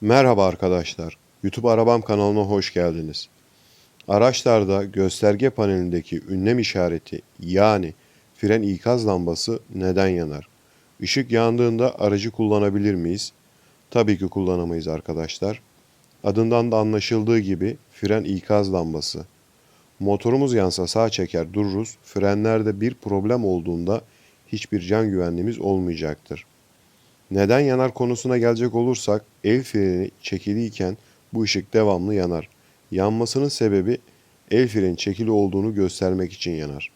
Merhaba arkadaşlar. YouTube Arabam kanalına hoş geldiniz. Araçlarda gösterge panelindeki ünlem işareti yani fren ikaz lambası neden yanar? Işık yandığında aracı kullanabilir miyiz? Tabii ki kullanamayız arkadaşlar. Adından da anlaşıldığı gibi fren ikaz lambası. Motorumuz yansa sağ çeker dururuz. Frenlerde bir problem olduğunda hiçbir can güvenliğimiz olmayacaktır. Neden yanar konusuna gelecek olursak el freni çekiliyken bu ışık devamlı yanar. Yanmasının sebebi el freni çekili olduğunu göstermek için yanar.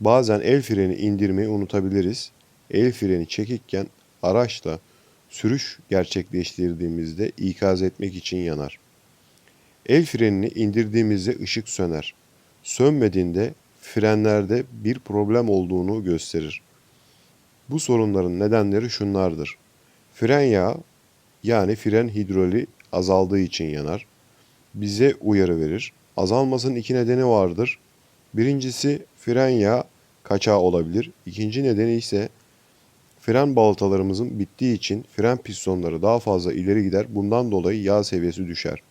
Bazen el freni indirmeyi unutabiliriz. El freni çekikken araçla sürüş gerçekleştirdiğimizde ikaz etmek için yanar. El frenini indirdiğimizde ışık söner. Sönmediğinde frenlerde bir problem olduğunu gösterir. Bu sorunların nedenleri şunlardır. Fren yağı yani fren hidroli azaldığı için yanar. Bize uyarı verir. Azalmasının iki nedeni vardır. Birincisi fren yağı kaçağı olabilir. İkinci nedeni ise fren balatalarımızın bittiği için fren pistonları daha fazla ileri gider. Bundan dolayı yağ seviyesi düşer.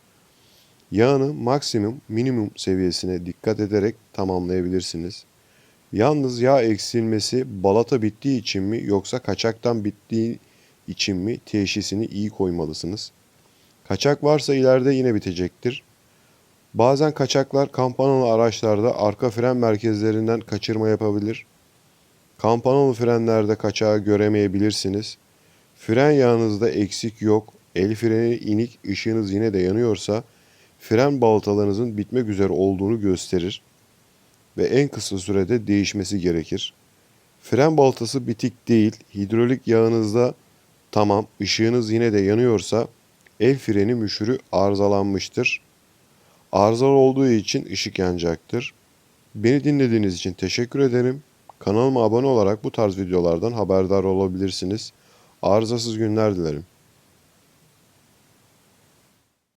Yağını maksimum minimum seviyesine dikkat ederek tamamlayabilirsiniz. Yalnız yağ eksilmesi balata bittiği için mi yoksa kaçaktan bittiği için mi teşhisini iyi koymalısınız. Kaçak varsa ileride yine bitecektir. Bazen kaçaklar kampanalı araçlarda arka fren merkezlerinden kaçırma yapabilir. Kampanalı frenlerde kaçağı göremeyebilirsiniz. Fren yağınızda eksik yok, el freni inik, ışığınız yine de yanıyorsa fren balatalarınızın bitmek üzere olduğunu gösterir ve en kısa sürede değişmesi gerekir. Fren baltası bitik değil, hidrolik yağınızda tamam, ışığınız yine de yanıyorsa el freni müşürü arızalanmıştır. Arızalı olduğu için ışık yanacaktır. Beni dinlediğiniz için teşekkür ederim. Kanalıma abone olarak bu tarz videolardan haberdar olabilirsiniz. Arızasız günler dilerim.